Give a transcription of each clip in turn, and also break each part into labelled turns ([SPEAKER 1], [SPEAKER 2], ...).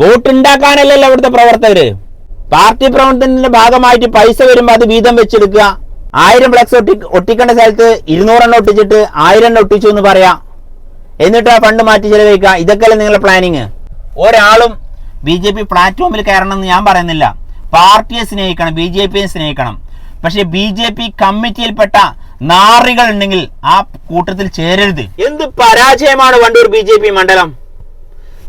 [SPEAKER 1] Vote ഉണ്ടാക്കാനല്ലല്ലോ ഇവിടുത്തെ പ്രവർത്തകര്. Party പ്രവർത്തനത്തിന്റെ ഭാഗമായിട്ട് പൈസ വരുമ്പോൾ അത് വീതം വെച്ചെടുക്കുക. ആയിരം ഫ്ലക്സ് ഒട്ടി ഒട്ടിക്കേണ്ട സ്ഥലത്ത് ഇരുന്നൂറെണ്ണം ഒട്ടിച്ചിട്ട് ആയിരം എണ്ണം ഒട്ടിച്ചു എന്ന് പറയാം. എന്നിട്ട് ആ ഫണ്ട് മാറ്റി ചെലവഴിക്കുക. ഇതൊക്കെയല്ലേ നിങ്ങളുടെ പ്ലാനിങ് ഒരാളും ബി ജെ പി പ്ലാറ്റ്ഫോമിൽ കയറണം എന്ന് ഞാൻ പറയുന്നില്ല. പാർട്ടിയെ സ്നേഹിക്കണം ബി ജെ പിയെ സ്നേഹിക്കണം. പക്ഷെ ബി ജെ പി കമ്മിറ്റിയിൽപ്പെട്ട നാറികൾ ഉണ്ടെങ്കിൽ ആ കൂട്ടത്തിൽ ചേരരുത്. എന്ത് പരാജയമാണ് വണ്ടൂർ ബി ജെ പി മണ്ഡലം?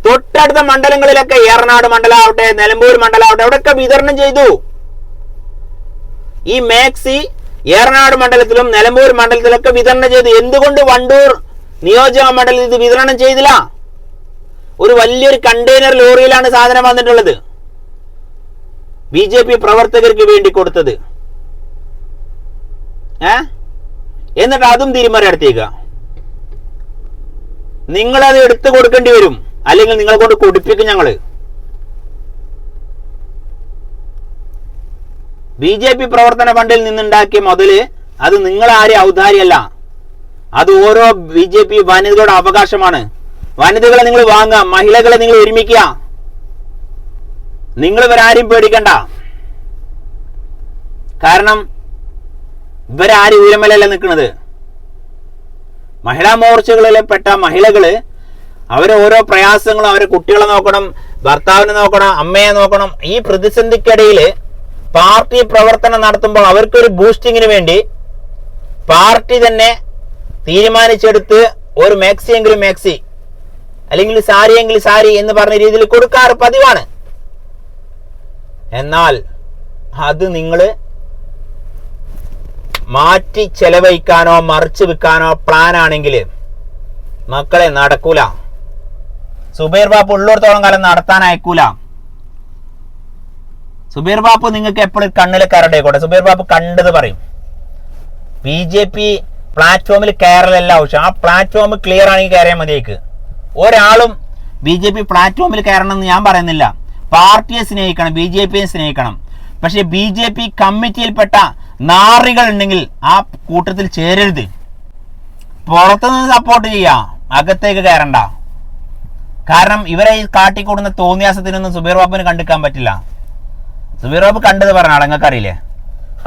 [SPEAKER 1] തൊട്ടടുത്ത മണ്ഡലങ്ങളിലൊക്കെ ഏറനാട് മണ്ഡലമാവട്ടെ നിലമ്പൂർ മണ്ഡലമാവട്ടെ അവിടെയൊക്കെ വിതരണം ചെയ്തു. ഈ മാക്സി ഏറനാട് മണ്ഡലത്തിലും നിലമ്പൂർ മണ്ഡലത്തിലൊക്കെ വിതരണം ചെയ്തു. എന്തുകൊണ്ട് വണ്ടൂർ നിയോജക മണ്ഡലത്തിൽ ഇത് വിതരണം ചെയ്തില്ല? ഒരു വലിയൊരു കണ്ടെയ്നർ ലോറിയിലാണ് സാധനം വന്നിട്ടുള്ളത്. ബി ജെ പി പ്രവർത്തകർക്ക് വേണ്ടി കൊടുത്തത്. ഏ? എന്നിട്ട് അതും തീരുമാനമെടുത്തേക്കുക നിങ്ങളത് എടുത്തു കൊടുക്കേണ്ടി വരും. അല്ലെങ്കിൽ നിങ്ങളെ കൊണ്ട് കുടിപ്പിക്കും ഞങ്ങൾ. ബി ജെ പി പ്രവർത്തന ഫണ്ടിൽ നിന്നുണ്ടാക്കിയ മുതൽ അത് നിങ്ങൾ ആരും ഔദാര്യമല്ല. അത് ഓരോ ബി ജെ പി വനിതകളുടെ അവകാശമാണ്. വനിതകളെ നിങ്ങൾ വാങ്ങുക മഹിളകളെ നിങ്ങൾ ഒരുമിക്കുക. നിങ്ങൾ ഇവരാരും പേടിക്കണ്ട. കാരണം ഇവരാരും ഉയരമലല്ല നിൽക്കുന്നത്. മഹിളാ മോർച്ചകളിലെ പെട്ട മഹിളകൾ അവരെ ഓരോ പ്രയാസങ്ങളും അവരെ കുട്ടികളെ നോക്കണം ഭർത്താവിനെ നോക്കണം അമ്മയെ നോക്കണം. ഈ പ്രതിസന്ധിക്കിടയിൽ പാർട്ടി പ്രവർത്തനം നടത്തുമ്പോൾ അവർക്കൊരു ബൂസ്റ്റിങ്ങിന് വേണ്ടി പാർട്ടി തന്നെ തീരുമാനിച്ചെടുത്ത് ഒരു മാക്സി എങ്കിലും മാക്സി അല്ലെങ്കിൽ സാരി എങ്കിൽ സാരി എന്ന് പറഞ്ഞ രീതിയിൽ കൊടുക്കാറ് പതിവാണ്. എന്നാൽ അത് നിങ്ങൾ മാറ്റി ചെലവഴിക്കാനോ മറിച്ച് വിൽക്കാനോ പ്ലാൻ ആണെങ്കിൽ മക്കളെ നടക്കൂല. സുബൈർ ബാപ്പ് ഉള്ളിടത്തോളം കാലം നടത്താൻ അയക്കൂല. സുബീർ ബാപ്പു നിങ്ങൾക്ക് എപ്പോഴും കണ്ണിൽ കരടേക്കോട്ടെ. സുബീർ ബാപ്പു കണ്ടത് പറയും. ബി ജെ പി പ്ലാറ്റ്ഫോമിൽ കയറലല്ല ആവശ്യം. ആ പ്ലാറ്റ്ഫോം ക്ലിയർ ആണെങ്കിൽ കയറിയാൽ മതിയേക്ക് ഒരാളും ബി ജെ പി പ്ലാറ്റ്ഫോമിൽ കയറണം എന്ന് ഞാൻ പറയുന്നില്ല. പാർട്ടിയെ സ്നേഹിക്കണം ബി ജെ പിയെ സ്നേഹിക്കണം. പക്ഷേ ബി ജെ പി കമ്മിറ്റിയിൽപ്പെട്ട നാറികൾ ഉണ്ടെങ്കിൽ ആ കൂട്ടത്തിൽ ചേരരുത്. പുറത്തുനിന്ന് സപ്പോർട്ട് ചെയ്യാം. അകത്തേക്ക് കയറണ്ട. കാരണം ഇവരെ ഈ കാട്ടിക്കൂടുന്ന തോന്നിയാസത്തിനൊന്നും സുബീർ ബാബുവിന് കണ്ടിക്കാൻ പറ്റില്ല. സുബീർ ബാബു കണ്ടത് പറഞ്ഞ നിങ്ങൾക്ക് അറിയില്ലേ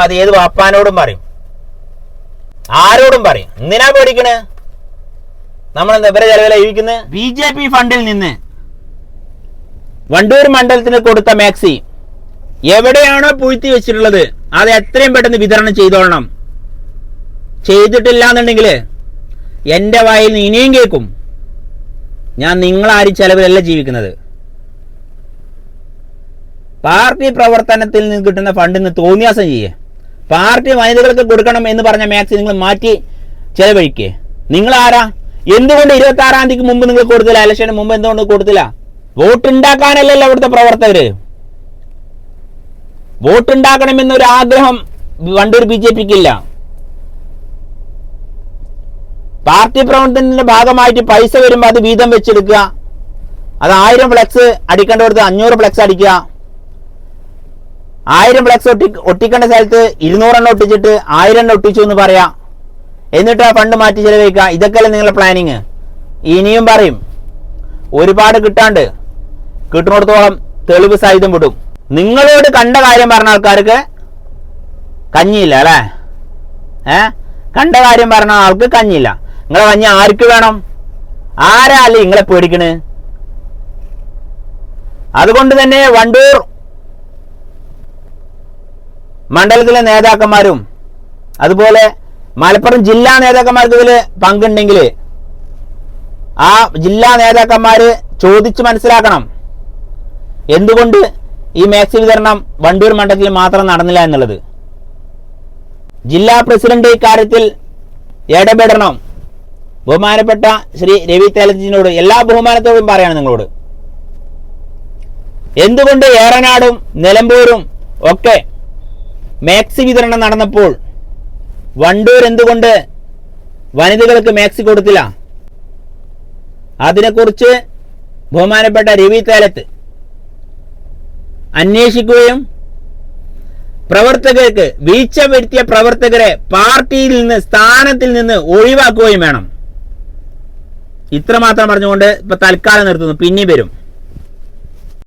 [SPEAKER 1] അത് ഏത് വാപ്പാനോടും പറയും. ആരോടും പറയും. എന്തിനാ പേടിക്കണ്? നമ്മളെന്താ ഇവരെ ചെലവില ജീവിക്കുന്നത് ബി ജെ പി ഫണ്ടിൽ നിന്ന്. വണ്ടൂർ മണ്ഡലത്തിന് കൊടുത്ത മാക്സി. എവിടെയാണോ പൂഴ്ത്തി വെച്ചിട്ടുള്ളത് അത് എത്രയും പെട്ടെന്ന് വിതരണം ചെയ്തോളണം. ചെയ്തിട്ടില്ല എന്നുണ്ടെങ്കിൽ എന്റെ വായിൽ നിന്ന് ഇനിയും കേൾക്കും. ഞാൻ നിങ്ങളാരും ചെലവിലല്ല ജീവിക്കുന്നത്. പാർട്ടി പ്രവർത്തനത്തിൽ നിന്ന് കിട്ടുന്ന ഫണ്ടിൽ നിന്ന് തോന്നിയാസം ചെയ്യേ. പാർട്ടി വനിതകൾക്ക് കൊടുക്കണം എന്ന് പറഞ്ഞ മാക്സ് നിങ്ങൾ മാറ്റി ചെലവഴിക്കേ. നിങ്ങൾ ആരാ എന്തുകൊണ്ട് ഇരുപത്തി ആറാം തീയതിക്ക് മുമ്പ് നിങ്ങൾ കൊടുത്തില്ല? ഇലക്ഷന് മുമ്പ് എന്തുകൊണ്ട് കൊടുത്തില്ല? വോട്ട് ഉണ്ടാക്കാനല്ലല്ലോ അവിടുത്തെ പ്രവർത്തകര്. വോട്ട് ഉണ്ടാക്കണമെന്നൊരു ആഗ്രഹം വണ്ടൂർ ബി ജെ പിക്ക് പാർട്ടി പ്രവർത്തനത്തിന്റെ ഭാഗമായിട്ട് പൈസ വരുമ്പോൾ അത് വീതം വെച്ചെടുക്കുക. അത് ആയിരം ഫ്ലക്സ് അടിക്കേണ്ടവർക്ക് അഞ്ഞൂറ് ഫ്ലക്സ് അടിക്കുക. ആയിരം ഫ്ലക്സ് ഒട്ടി ഒട്ടിക്കേണ്ട സ്ഥലത്ത് ഇരുന്നൂറെണ്ണം ഒട്ടിച്ചിട്ട് ആയിരം എണ്ണം ഒട്ടിച്ചു എന്ന് പറയാം. എന്നിട്ട് ആ ഫണ്ട് മാറ്റി ചെലവഴിക്കുക. ഇതൊക്കെയല്ലേ നിങ്ങളുടെ പ്ലാനിങ് ഇനിയും പറയും. ഒരുപാട് കിട്ടാണ്ട് കിട്ടുന്നിടത്തോളം തെളിവ് സഹിതം വിടും. നിങ്ങളോട് കണ്ട കാര്യം പറഞ്ഞ ആൾക്കാർക്ക് കഞ്ഞിയില്ല അല്ലേ? ഏ? കണ്ട കാര്യം പറഞ്ഞ ആൾക്ക് കഞ്ഞിയില്ല. നിങ്ങളെ കഞ്ഞി ആർക്ക് വേണം? ആരാ നിങ്ങളെ പേടിക്കണ്? അതുകൊണ്ട് തന്നെ വണ്ടൂർ മണ്ഡലത്തിലെ നേതാക്കന്മാരും അതുപോലെ മലപ്പുറം ജില്ലാ നേതാക്കന്മാർക്ക് ഇതിൽ പങ്കുണ്ടെങ്കിൽ ആ ജില്ലാ നേതാക്കന്മാര് ചോദിച്ചു മനസ്സിലാക്കണം. എന്തുകൊണ്ട് ഈ മാക്സി വിതരണം വണ്ടൂർ മണ്ഡലത്തിൽ മാത്രം നടന്നില്ല എന്നുള്ളത്? ജില്ലാ പ്രസിഡന്റ് ഇക്കാര്യത്തിൽ ഇടപെടണം. ബഹുമാനപ്പെട്ട ശ്രീ രവി തേലത്തിനോട് എല്ലാ ബഹുമാനത്തോടും പറയാണ് നിങ്ങളോട്. എന്തുകൊണ്ട് ഏറനാടും നിലമ്പൂരും ഒക്കെ മാക്സി വിതരണം നടന്നപ്പോൾ വണ്ടൂർ എന്തുകൊണ്ട് വനിതകൾക്ക് മാക്സി കൊടുത്തില്ല? അതിനെക്കുറിച്ച് ബഹുമാനപ്പെട്ട രവി തേലത്ത് അന്വേഷിക്കുകയും പ്രവർത്തകർക്ക് വീഴ്ച വരുത്തിയ പ്രവർത്തകരെ പാർട്ടിയിൽ നിന്ന് സ്ഥാനത്തിൽ നിന്ന് ഒഴിവാക്കുകയും വേണം. ഇത്രമാത്രം പറഞ്ഞുകൊണ്ട് ഇപ്പൊ തൽക്കാലം നിർത്തുന്നു. പിന്നെ വരും.